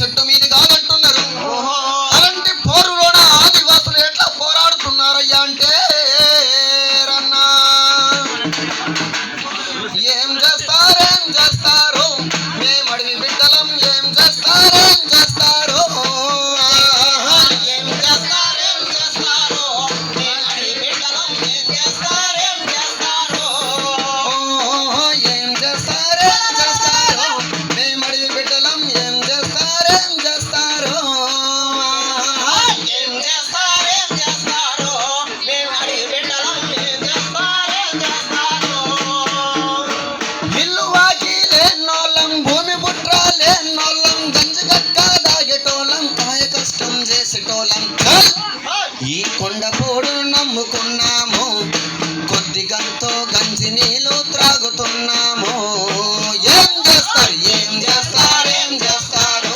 చెట్టు మీది కాదంటున్నారు. అలాంటి పోరులోన ఆదివాసులు ఎట్లా పోరాడుతున్నారయ్యా అంటే రన్నా. ఏం చేస్తారేం చేస్తారు? మేము అడిగి బిడ్డ చేసేటోళ్ళం ఈ కొండపోడు నమ్ముకున్నాము. కొద్దిగంతో గంజి నీళ్ళు త్రాగుతున్నాము. ఏం చేస్తారు? ఏం చేస్తారు? ఏం చేస్తారు?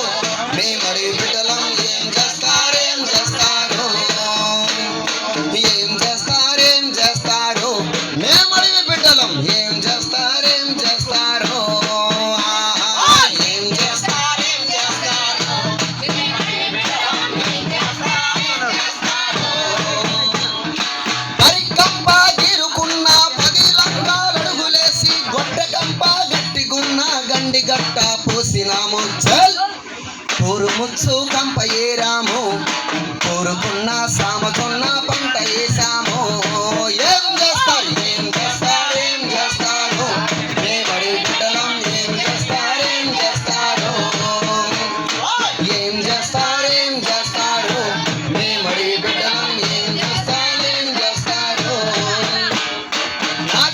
మేము బిడ్డలం ఏం చేస్తారు? ఏం చేస్తారు? ఏం చేస్తారేం? చేస్తారు? మేము బిడ్డలం ఏం చేస్తారేం? చేస్తారు? పూసినాము చల్ పూరు ముచ్చు కంపయే రాము?